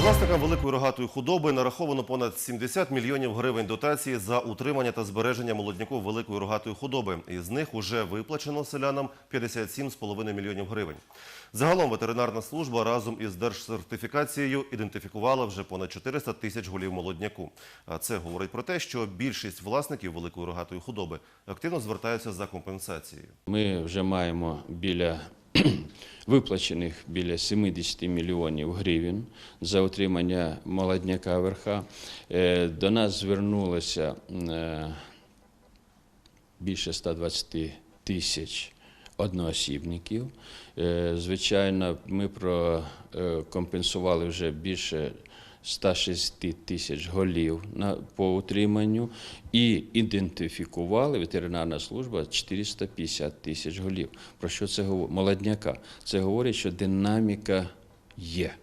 Власникам великої рогатої худоби нараховано понад 70 мільйонів гривень дотації за утримання та збереження молодняку великої рогатої худоби. Із них уже виплачено селянам 57,5 мільйонів гривень. Загалом ветеринарна служба разом із держсертифікацією ідентифікувала вже понад 400 тисяч голів молодняку. А це говорить про те, що більшість власників великої рогатої худоби активно звертаються за компенсацією. Ми вже маємо біля виплачених біля 70 мільйонів гривень за отримання молодняка верха. Е, До нас звернулося е, більше 120 тисяч одноосібників. Е, Звичайно, ми прокомпенсували вже більше 106 тисяч голів на, по утриманню і ідентифікували ветеринарна служба 450 тисяч голів. Про що це говорить? Молодняка. Це говорить, що динаміка є.